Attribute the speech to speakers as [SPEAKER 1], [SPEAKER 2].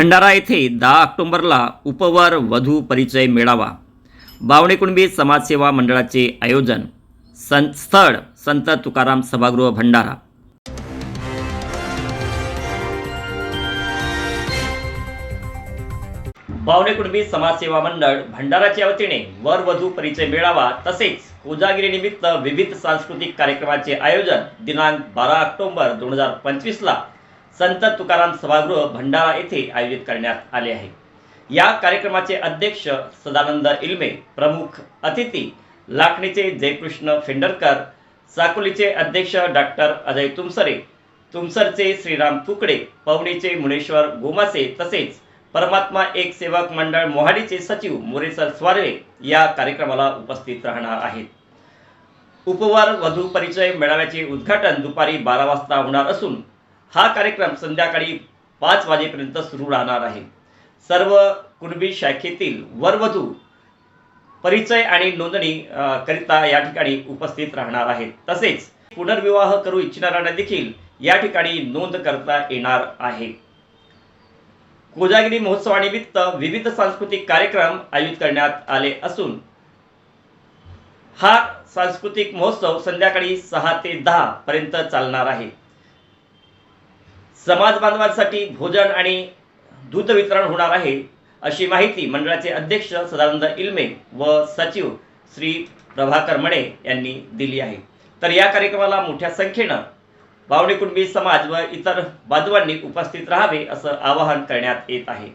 [SPEAKER 1] भंडारा येथे दहा ऑक्टोंबरला उपवर वधू परिचय मेळावा. बावणे कुणबी समाजसेवा मंडळाचे आयोजन. सं स्थळ संत तुकाराम सभागृह भंडारा. बावणे कुणबी समाजसेवा मंडळ भंडाराच्या वतीने वर वधू परिचय मेळावा तसेच कोजागिरीनिमित्त विविध सांस्कृतिक कार्यक्रमाचे आयोजन दिनांक बारा ऑक्टोबर दोन हजार पंचवीसला संत तुकाराम सभागृह भंडारा येथे आयोजित करण्यात आले आहे. या कार्यक्रमाचे अध्यक्ष सदानंद इल्मे प्रमुख अतिथी लाखणीचे जयकृष्ण फेंडरकर साकोलीचे अध्यक्ष डॉक्टर अजय तुमसरे तुमसरचे श्रीराम तुकडे पवणीचे मुनेश्वर गोमासे तसेच परमात्मा एक सेवक मंडळ मोहाडीचे सचिव मोरेसर स्वारवे या कार्यक्रमाला उपस्थित राहणार आहेत. उपवार वधू परिचय मेळाव्याचे उद्घाटन दुपारी बारा वाजता होणार असून हा कार्यक्रम संध्याकाळी पाच वाजेपर्यंत सुरू राहणार आहे. सर्व कुणबी शाखेतील वरवधू परिचय आणि नोंदणी करिता या ठिकाणी उपस्थित राहणार आहेत. तसेच पुनर्विवाह करू इच्छिणाऱ्यांना देखील या ठिकाणी नोंद करता येणार आहे. कोजागिरी महोत्सवानिमित्त विविध सांस्कृतिक कार्यक्रम आयोजित करण्यात आले असून हा सांस्कृतिक महोत्सव संध्याकाळी सहा ते दहा पर्यंत चालणार आहे. समाज बांधवांसाठी भोजन आणि दूध वितरण होणार आहे अशी माहिती मंडळाचे अध्यक्ष सदानंद इल्मे व सचिव श्री प्रभाकर मणे यांनी दिली आहे. तर या कार्यक्रमाला मोठ्या संख्येनं बावणे कुणबी समाज व इतर बांधवांनी उपस्थित राहावे असं आवाहन करण्यात येत आहे.